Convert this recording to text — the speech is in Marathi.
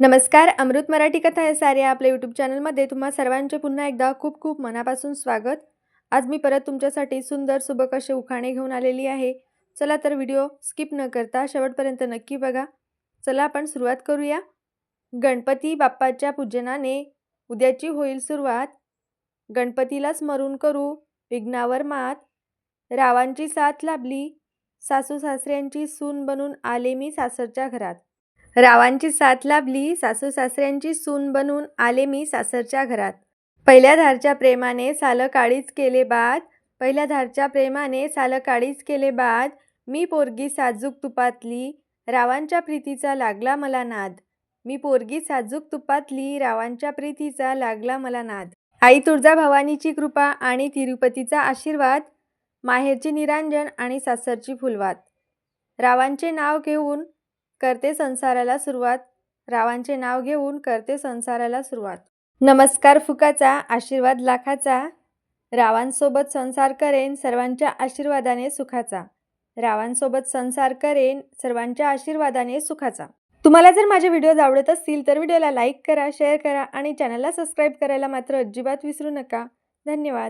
नमस्कार अमृत मराठी कथा या साऱ्या आपल्या यूट्यूब चॅनलमध्ये तुम्हा सर्वांचे पुन्हा एकदा खूप खूप मनापासून स्वागत. आज मी परत तुमच्यासाठी सुंदर सुबक असे उखाणे घेऊन आलेली आहे. चला तर व्हिडिओ स्किप न करता शेवटपर्यंत नक्की बघा. चला आपण सुरुवात करूया. गणपती बाप्पाच्या पूजनाने उद्याची होईल सुरुवात. गणपतीला स्मरून करू विघ्नावर मात. रावांची साथ लाभली. सासू सासऱ्यांची सून बनून आले मी सासरच्या घरात. रावांची साथ लाभली सासू सासऱ्यांची सून बनून आले मी सासरच्या घरात. पहिल्या धारच्या प्रेमाने साल काळीच केले बाद पहिल्या धारच्या प्रेमाने साल काळीच केले बाद मी पोरगी साजूक तुपातली रावांच्या प्रीतीचा लागला मला नाद. मी पोरगी साजूक तुपातली रावांच्या प्रीतीचा लागला मला नाद. आई तुळजा भवानीची कृपा आणि तिरुपतीचा आशीर्वाद माहेरची निरांजन आणि सासरची फुलवात. रावांचे नाव घेऊन करते संसाराला सुरुवात. रावांचे नाव घेऊन करते संसाराला सुरुवात. नमस्कार फुकाचा आशीर्वाद लाखाचा. रावांसोबत संसार करेन सर्वांच्या आशीर्वादाने सुखाचा. रावांसोबत संसार करेन सर्वांच्या आशीर्वादाने सुखाचा. तुम्हाला जर माझे व्हिडिओज आवडत असतील तर व्हिडिओला लाईक करा शेअर करा आणि चॅनलला सबस्क्राईब करायला मात्र अजिबात विसरू नका. धन्यवाद.